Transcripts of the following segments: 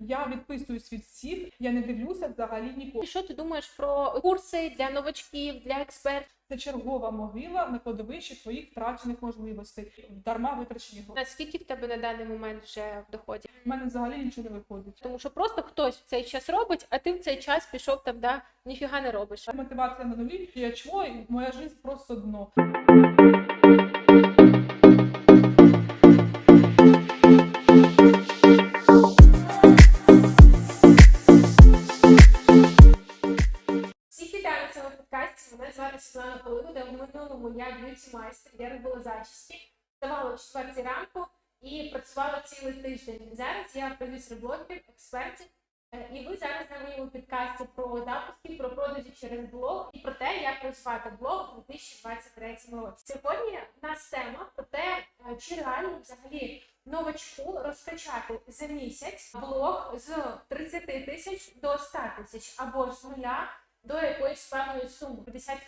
Я відписуюсь від всіх, я не дивлюся взагалі нікого. Що ти думаєш про курси для новачків, для експертів? Це чергова могила на кладовищі твоїх втрачених можливостей, дарма витрачені гроші. Наскільки в тебе на даний момент вже в доході? У мене взагалі нічого не виходить. Тому що просто хтось в цей час робить, а ти в цей час пішов там, да, ніфіга не робиш. Мотивація на нулі, я чмо, і моя життя просто дно. Я робила зачіски, ставала о ранку і працювала цілий тиждень. Зараз я продюсер блогерів, експертів. Е, І ви зараз на моєму підкасті про запуски, про продажі через блог і про те, як розвивати блог у 2023 році. Сьогодні в нас тема про те, е, чи реально взагалі новачку розкачати за місяць блог з 30 тисяч до 100 тисяч або з нуля до якоїсь певної суми 50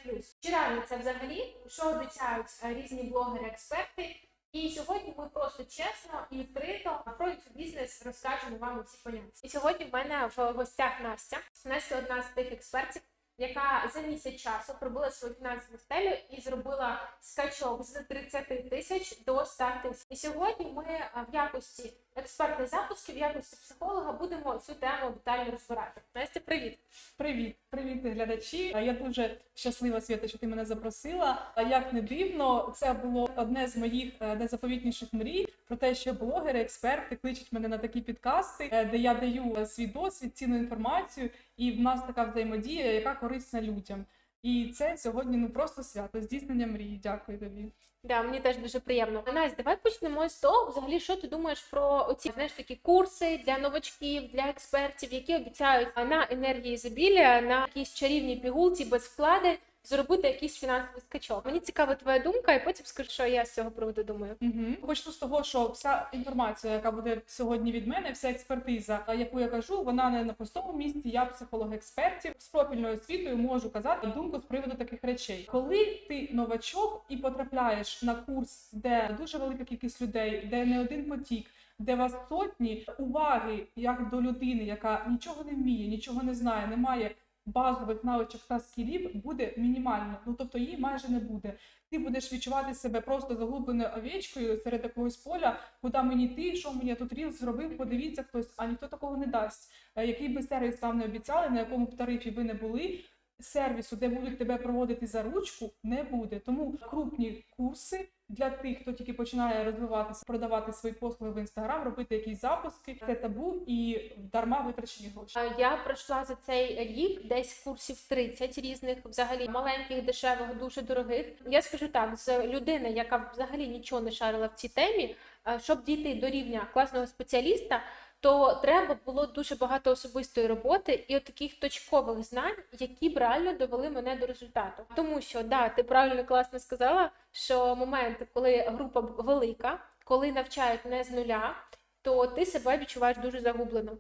Чи реально це взагалі? Що обіцяють е, різні блогери-експерти? І сьогодні ми просто чесно і відкрито про бізнес розкажемо вам ці поняття. І сьогодні в мене в гостях Настя. Настя одна з тих експертів, яка за місяць часу пробила свою фінансову стелю і зробила скачок з 30 тисяч до 100 тисяч. І сьогодні ми е, в якості експерта запусків, в якості психолога будемо цю тему детально розбирати. Настя, привіт! Привіт, привіт, глядачі. Я дуже щаслива, Свята, що ти мене запросила. А як не дивно, це було одне з моїх е, найзаповітніших мрій про те, що блогери, експерти кличуть мене на такі підкасти, е, де я даю е, свій досвід, цінну інформацію, і в нас така взаємодія, яка корисна людям. І це сьогодні ну просто свято, здійснення мрії. Дякую тобі. Да, мені теж дуже приємно. Настя, давай почнемо з того, взагалі, що ти думаєш про оці знаєш такі курси для новачків, для експертів, які обіцяють на енергії ізобілія, на якісь чарівні пігулці без вклади зробити якийсь фінансовий скачок. Мені цікава твоя думка, і потім скажу, що я з цього приводу думаю. Угу. Почну з того, що вся інформація, яка буде сьогодні від мене, вся експертиза, яку я кажу, вона не на пустому місці. Я психолог експертів з профільною освітою можу казати думку з приводу таких речей. Коли ти новачок і потрапляєш на курс, де дуже велика кількість людей, де не один потік. Де вас сотні уваги як до людини, яка нічого не вміє, нічого не знає, не має базових навичок та скілів, буде мінімально. Ну тобто її майже не буде. Ти будеш відчувати себе просто заглубленою овечкою серед якогось поля, куди мені йти, що мені тут ріл зробив, подивіться хтось, а ніхто такого не дасть. Е, Який би сервіс вам не обіцяли, на якому б тарифі ви не були. Сервісу, де будуть тебе проводити за ручку, не буде. Тому крупні курси для тих, хто тільки починає розвиватися, продавати свої послуги в інстаграм, робити якісь запуски, це табу і дарма витрачені гроші. Я пройшла за цей рік десь курсів 30 різних, взагалі маленьких, дешевих, дуже дорогих. Я скажу так, з людини, яка взагалі нічого не шарила в цій темі, щоб дійти до рівня класного спеціаліста. То треба було дуже багато особистої роботи і от таких точкових знань, які б реально довели мене до результату. Тому що да, ти правильно класно сказала, що момент, коли група велика, коли навчають не з нуля, то ти себе відчуваєш дуже загублено.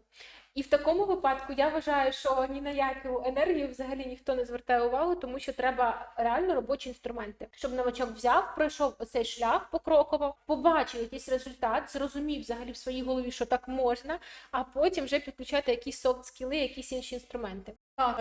І в такому випадку я вважаю, що ні на яку енергію взагалі ніхто не звертає увагу, тому що треба реально робочі інструменти, щоб новачок взяв, пройшов цей шлях покроково, побачив якийсь результат, зрозумів взагалі в своїй голові, що так можна, а потім вже підключати якісь софт скіли, якісь інші інструменти.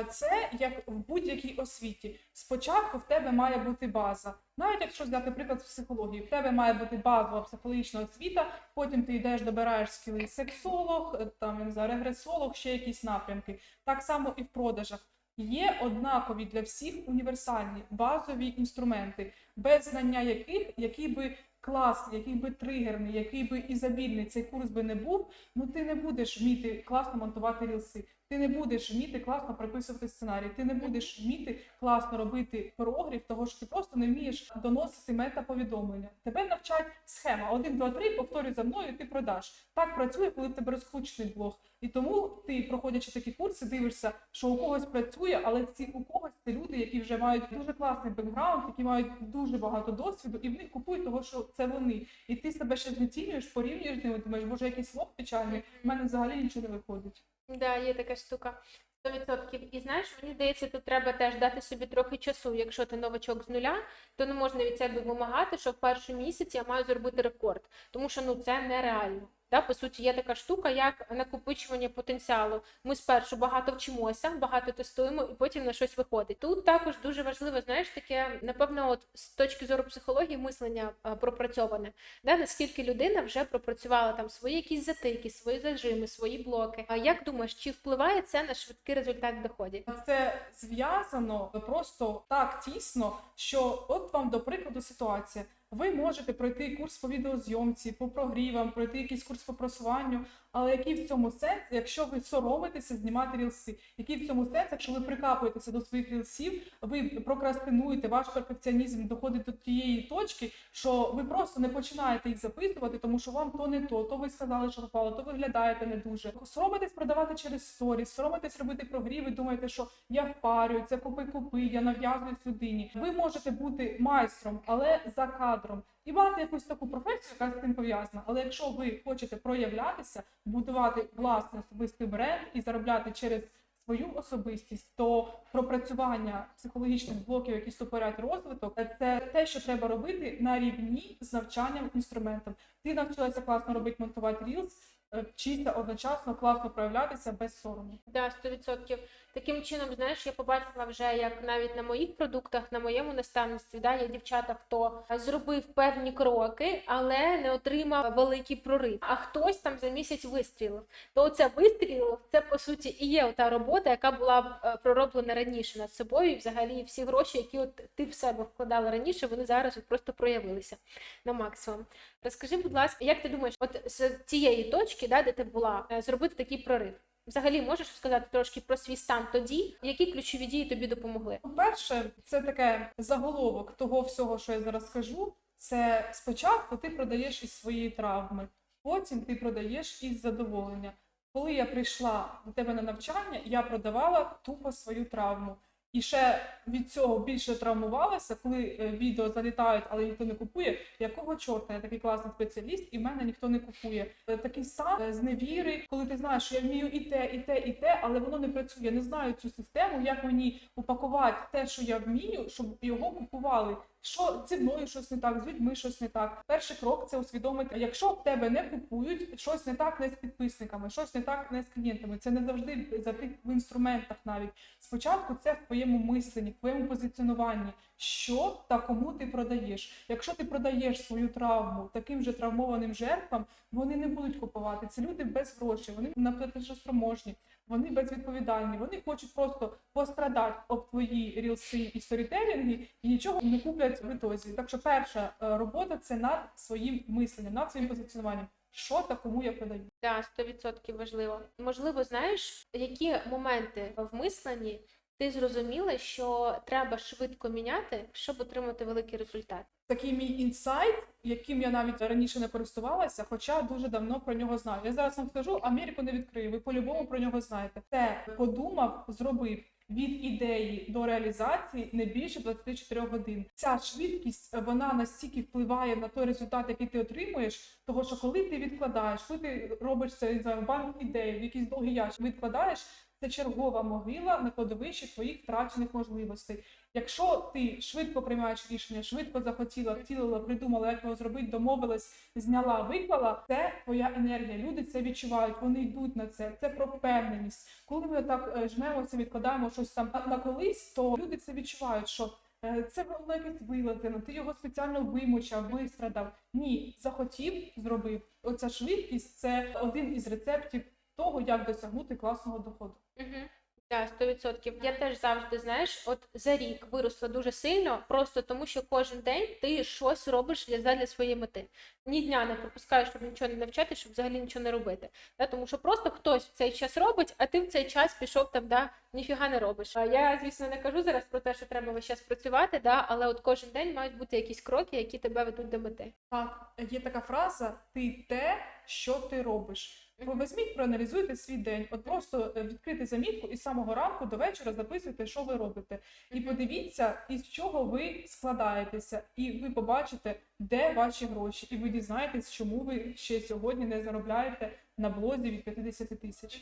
Це як в будь-якій освіті. Спочатку в тебе має бути база. Навіть якщо взяти приклад з психології, в тебе має бути базова психологічна освіта, потім ти йдеш, добираєш скіли сексолог, е, там не знаю, регресолог, ще якісь напрямки. Так само і в продажах. Є однакові для всіх універсальні базові інструменти, без знання яких, який би класний, який би тригерний, який би ізобільний цей курс би не був, ну ти не будеш вміти класно монтувати рілси. Ти не будеш вміти класно прописувати сценарій, ти не будеш вміти класно робити прогрів, того що ти просто не вмієш доносити мета-повідомлення. Тебе навчать схема 1, 2, 3, повторюй за мною, і ти продаш. Так працює, коли в тебе розкручений блог. І тому ти, проходячи такі курси, дивишся, що у когось працює, але ці у когось це люди, які вже мають дуже класний бекграунд, які мають дуже багато досвіду, і в них купують того, що це вони. І ти себе ще знецінюєш, порівнюєш ними, думаєш, може якийсь лог печальний, в мене взагалі нічого не виходить. Да, є така штука. 100%. І знаєш, мені здається, тут треба теж дати собі трохи часу. Якщо ти новачок з нуля, то не можна від себе вимагати, що в першому місяці я маю зробити рекорд, тому що ну це нереально. Да, по суті, є така штука, як накопичування потенціалу. Ми спершу багато вчимося, багато тестуємо, і потім на щось виходить. Тут також дуже важливо, знаєш, таке, напевно, от з точки зору психології мислення а, пропрацьоване. Да, наскільки людина вже пропрацювала там свої якісь затики, свої зажими, свої блоки. А як думаєш, чи впливає це на швидкий результат в доході? Це зв'язано просто так тісно, що от вам до прикладу ситуація. Ви можете пройти курс по відеозйомці, по прогрівам, пройти якийсь курс по просуванню, але який в цьому сенс, якщо ви соромитеся знімати рілси? Який в цьому сенс, якщо ви прикапуєтеся до своїх рілсів, ви прокрастинуєте, ваш перфекціонізм доходить до тієї точки, що ви просто не починаєте їх записувати, тому що вам то не то, то ви сказали, що попало, то виглядаєте не дуже. Соромитесь продавати через сторіс, соромитесь робити прогріви, думаєте, що я впарюю, це купи-купи, я нав'язуюсь людині. Ви можете бути майстром, але за кадром. І мати якусь таку професію, яка з цим пов'язана. Але якщо ви хочете проявлятися, будувати власний особистий бренд і заробляти через свою особистість, то пропрацювання психологічних блоків, які стопорять розвиток, це те, що треба робити на рівні з навчанням інструментом. Ти навчилася класно робити монтувати рілс, вчися одночасно класно проявлятися без сорому. Да, 100%. Таким чином, знаєш, я побачила вже, як навіть на моїх продуктах, на моєму наставництві, да, є дівчата, хто зробив певні кроки, але не отримав великий прорив. А хтось там за місяць вистрілив. То це вистрілив, це по суті і є та робота, яка була е, пророблена раніше над собою. І взагалі всі гроші, які от ти в себе вкладала раніше, вони зараз просто проявилися на максимум. Розкажи, будь ласка, як ти думаєш, от з цієї точки, да, де ти була, е, зробити такий прорив? Взагалі можеш сказати трошки про свій стан тоді, які ключові дії тобі допомогли? По-перше, це таке заголовок того всього, що я зараз скажу. Це спочатку ти продаєш із своєї травми, потім ти продаєш із задоволення. Коли я прийшла до тебе на навчання, я продавала тупо свою травму. І ще від цього більше травмувалася, коли е, відео залітають, але ніхто не купує. Якого чорта я такий класний спеціаліст, і в мене ніхто не купує. Е, Такий сам е, з невіри, коли ти знаєш, що я вмію і те, і те, і те, але воно не працює. Я не знаю цю систему, як мені упакувати те, що я вмію, щоб його купували. Що зі мною щось не так, з людьми щось не так. Перший крок це усвідомити, якщо в тебе не купують, щось не так не з підписниками, щось не так не з клієнтами. Це не завжди за в інструментах навіть. Спочатку це в твоєму мисленні, в твоєму позиціонуванні, що та кому ти продаєш. Якщо ти продаєш свою травму таким же травмованим жертвам, вони не будуть купувати. Це люди без грошей, вони неплатежоспроможні, вони безвідповідальні, вони хочуть просто пострадати об твої рілси і сторітелінги і нічого не куплять в ітозі. Так що перша е, робота це над своїм мисленням, над своїм позиціонуванням. Що та кому я продаю? Да, 100% важливо. Можливо, знаєш, які моменти в мисленні ти зрозуміла, що треба швидко міняти, щоб отримати великий результат? Такий мій інсайт, яким я навіть раніше не користувалася, хоча дуже давно про нього знаю. Я зараз вам скажу, Америку не відкрию. Ви по-любому про нього знаєте. Це подумав, зробив. Від ідеї до реалізації не більше 24 годин. Ця швидкість вона настільки впливає на той результат, який ти отримуєш. Того що коли ти відкладаєш, коли ти робиш це знаю, банк ідей, в якийсь довгий ящик, відкладаєш, це чергова могила на кладовищі твоїх втрачених можливостей. Якщо ти швидко приймаєш рішення, швидко захотіла, втілила, придумала, як його зробити, домовилась, зняла, виклала, це твоя енергія. Люди це відчувають, вони йдуть на це. Це про впевненість. Коли ми так е, жмемося, відкладаємо щось там на- колись, то люди це відчувають, що. е, Це воно якесь вилазено, ти його спеціально вимучав, вистрадав. Ні, захотів, зробив. Оця швидкість це один із рецептів того, як досягнути класного доходу. Угу. Так, 100%. Я теж завжди, знаєш, от за рік виросла дуже сильно, просто тому що кожен день ти щось робиш для, своєї мети. Ні дня не пропускаєш, щоб нічого не навчати, щоб взагалі нічого не робити. Да? Тому що просто хтось в цей час робить, а ти в цей час пішов там, да, ніфіга не робиш. А я, звісно, не кажу зараз про те, що треба весь час працювати, да, але от кожен день мають бути якісь кроки, які тебе ведуть до мети. Так, є така фраза: ти те, що ти робиш. Ви візьміть, проаналізуйте свій день. От просто е, відкрити замітку і з самого ранку до вечора записуйте, що ви робите. І подивіться, із чого ви складаєтеся, і ви побачите, де ваші гроші, і ви дізнаєтесь, чому ви ще сьогодні не заробляєте на блозі від 50 тисяч.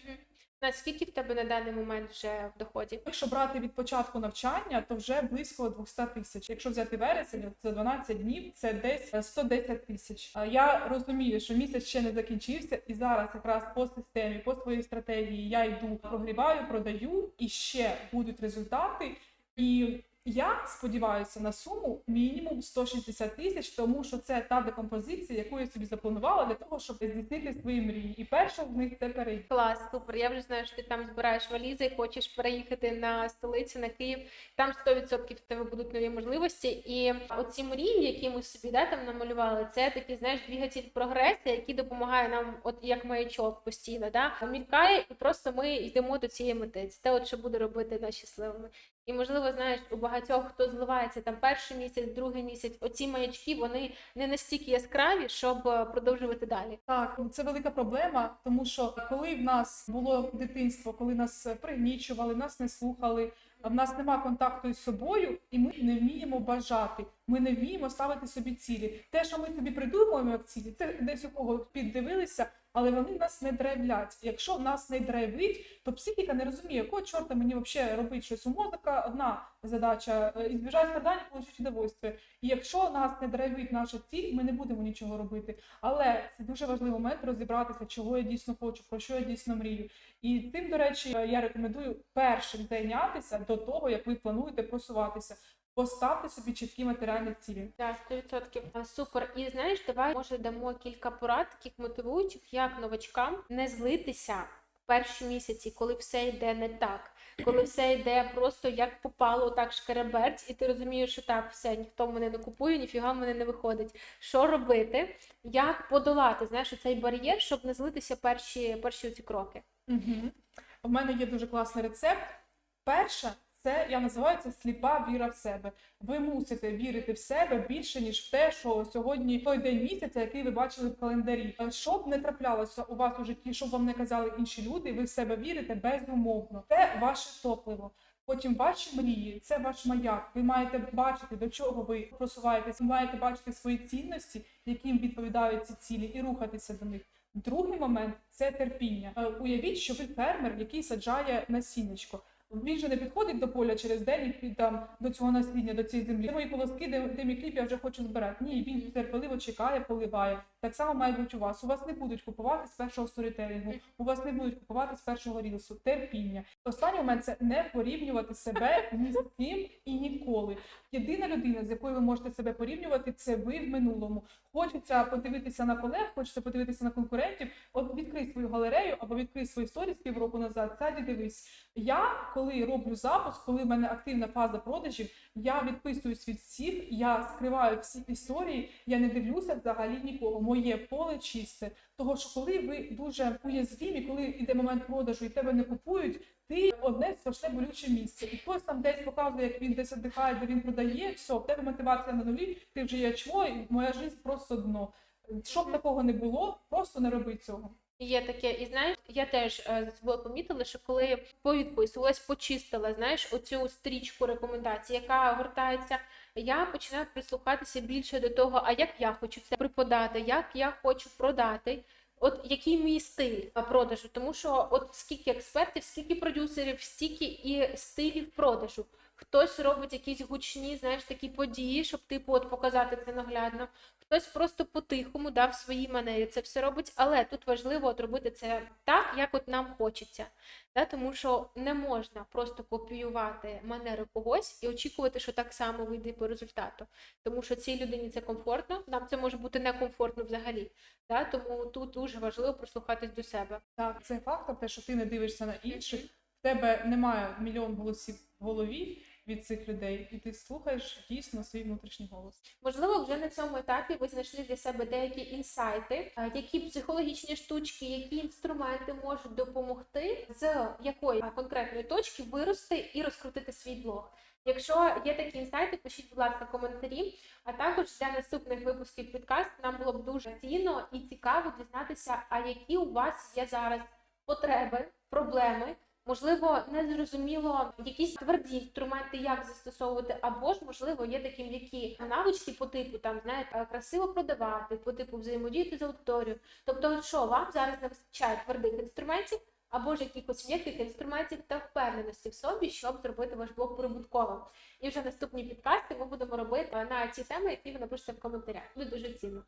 Наскільки в тебе на даний момент вже в доході? Якщо брати від початку навчання, то вже близько 200 тисяч. Якщо взяти вересень, за 12 днів це десь е, 110 тисяч. А Я розумію, що місяць ще не закінчився, і зараз якраз по системі, по своїй стратегії я йду, прогріваю, продаю, і ще будуть результати. І я сподіваюся на суму мінімум 160 тисяч, тому що це та декомпозиція, яку я собі запланувала для того, щоб здійснити свої мрії. І перша з них це переїзд. Клас, супер. Я вже знаю, що ти там збираєш валізи, хочеш переїхати на столицю, на Київ. Там 100% в тебе будуть нові можливості. І оці мрії, які ми собі да, там намалювали, це такий, знаєш, двигатель прогресу, який допомагає нам, от як маячок постійно, да, мількає, і просто ми йдемо до цієї мети. Це те, от, що буде робити нас щасливими. І можливо, знаєш, у багатьох хто зливається там перший місяць, другий місяць, оці маячки вони не настільки яскраві, щоб е, продовжувати далі. Так, це велика проблема, тому що коли в нас було дитинство, коли нас пригнічували, нас не слухали, в нас нема контакту із собою, і ми не вміємо бажати. Ми не вміємо ставити собі цілі. Те, що ми собі придумуємо як цілі, це десь у кого піддивилися, але вони нас не драйвлять. Якщо нас не драйвить, то психіка не розуміє, якого чорта мені взагалі робити щось. У мозика одна задача е, ізбіжати страдання, отримати удовольствие. І якщо нас не драйвить наша ціль, ми не будемо нічого робити. Але це дуже важливий момент розібратися, чого я дійсно хочу, про що я дійсно мрію. І цим, до речі, я рекомендую першим зайнятися до того, як ви плануєте просуватися. Поставте собі чіткі матеріальні цілі. Так, 100%. Супер. І знаєш, давай може дамо кілька порад таких мотивуючих, як новачкам не злитися в перші місяці, коли все йде не так. Коли все йде просто як попало, так шкереберть, і ти розумієш, що так, все, ніхто мене не купує, ніфіга в мене не виходить. Що робити? Як подолати знаєш, цей бар'єр, щоб не злитися перші, перші ці кроки? Угу. У мене є дуже класний рецепт. Перше, це я називаю це сліпа віра в себе. Ви мусите вірити в себе більше, ніж в те, що сьогодні той день місяця, який ви бачили в календарі. Е, Щоб не траплялося у вас у житті, щоб вам не казали інші люди, ви в себе вірите безумовно. Це ваше топливо. Потім ваші мрії, це ваш маяк. Ви маєте бачити, до чого ви просуваєтесь. Ви маєте бачити свої цінності, яким відповідають ці цілі, і рухатися до них. Другий момент це терпіння. Е, Уявіть, що ви фермер, який саджає насіннячко. Він же не підходить до поля через день і там до цього насіння, до цієї землі. Мої колоски, де, де мій хліб, я вже хочу збирати. Ні, він терпеливо чекає, поливає. Так само має бути у вас. У вас не будуть купувати з першого сторітелінгу, у вас не будуть купувати з першого рілсу. Терпіння. Останній момент це не порівнювати себе ні з ким і ніколи. Єдина людина, з якою ви можете себе порівнювати, це ви в минулому. Хочеться подивитися на колег, хочеться подивитися на конкурентів. От відкрий свою галерею або відкрий свої сторіс півроку назад. Сяді дивись. Я коли роблю запуск, коли в мене активна фаза продажів, я відписуюсь від всіх, я скриваю всі історії, я не дивлюся взагалі нікого. Моє поле чисте. Того що коли ви дуже уязвімі, коли йде момент продажу і тебе не купують, ти одне страшне болюче місце. І хтось там десь показує, як він десь віддихає, де він продає, все, в тебе мотивація на нулі, ти вже є чмо, і моя життя просто дно. Щоб такого не було, просто не роби цього. Є таке, і знаєш, я теж е, за собою помітила, що коли повідписувалась, почистила, знаєш, оцю стрічку рекомендацій, яка гортається, я починаю прислухатися більше до того, а як я хочу це преподати, як я хочу продати. От який мій стиль продажу, тому що от скільки експертів, скільки продюсерів, стільки і стилів продажу. Хтось робить якісь гучні, знаєш, такі події, щоб типу от показати це наглядно. Хтось просто по-тихому дав свої манері це все робить, але тут важливо от робити це так, як от нам хочеться. Да? Тому що не можна просто копіювати манери когось і очікувати, що так само вийде по результату. Тому що цій людині це комфортно, нам це може бути некомфортно взагалі. Да? Тому тут дуже важливо прислухатись до себе. Так, це фактор, те, що ти не дивишся на інших, в тебе немає мільйон голосів в голові від цих людей, і ти слухаєш дійсно свій внутрішній голос. Можливо, вже на цьому етапі ви знайшли для себе деякі інсайти, які психологічні штучки, які інструменти можуть допомогти з якої конкретної точки вирости і розкрутити свій блог. Якщо є такі інсайти, пишіть, будь ласка, коментарі. А також для наступних випусків підкасту нам було б дуже цінно і цікаво дізнатися, а які у вас є зараз потреби, проблеми, Можливо, не зрозуміло якісь тверді інструменти, як застосовувати, або ж можливо є такі м'які навички по типу там знаєте, красиво продавати, по типу взаємодіяти з аудиторією. Тобто, що вам зараз не вистачає твердих інструментів, або ж якихось м'яких інструментів та впевненості в собі, щоб зробити ваш блог прибутковим. І вже наступні підкасти ми будемо робити на ті теми, які ви напишете в коментарях. Буде дуже цінно.